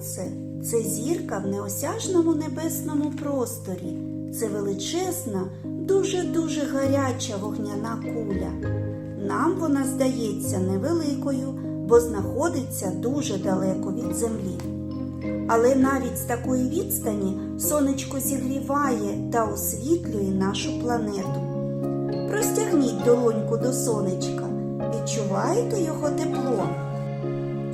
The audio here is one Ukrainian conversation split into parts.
Це зірка в неосяжному небесному просторі. Це величезна, дуже-дуже гаряча вогняна куля. Нам вона здається невеликою, бо знаходиться дуже далеко від землі. Але навіть з такої відстані сонечко зігріває та освітлює нашу планету. Простягніть долоньку до сонечка, відчуваєте його тепло.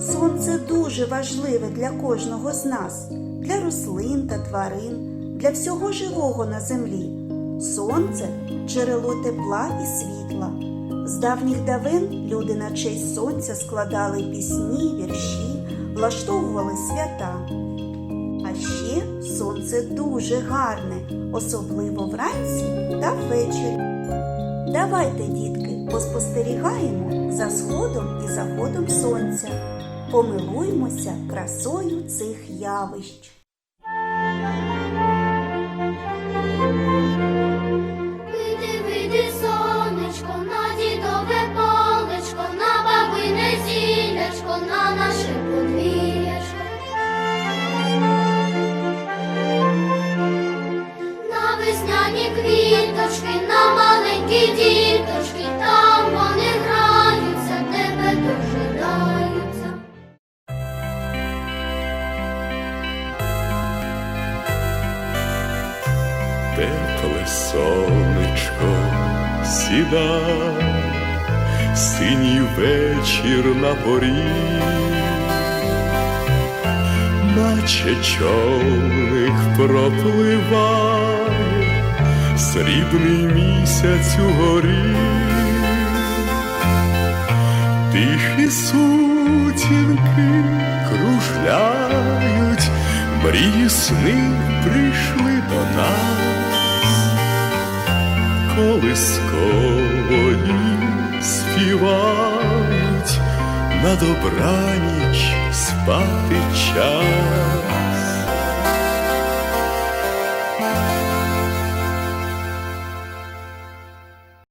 Сонце дуже важливе для кожного з нас, для рослин та тварин, для всього живого на землі. Сонце джерело тепла і світла. З давніх давен люди на честь сонця складали пісні, вірші, влаштовували свята. А ще сонце дуже гарне, особливо вранці та ввечері. Давайте, дітки, поспостерігаємо за сходом і заходом сонця. Помилуймося красою цих явищ. Вийди, вийди, сонечко, на дідове полечко, на бабине зілячко, на наше подвір'ячко. На весняні квіточки, на маленькі діточки, Тепле сонечко сідай, синій вечір на порі, наче човник пропливає, срібний місяць угорі, тихі сутінки кружляють, мрії сни прийшли колискової співають на добраніч спати час.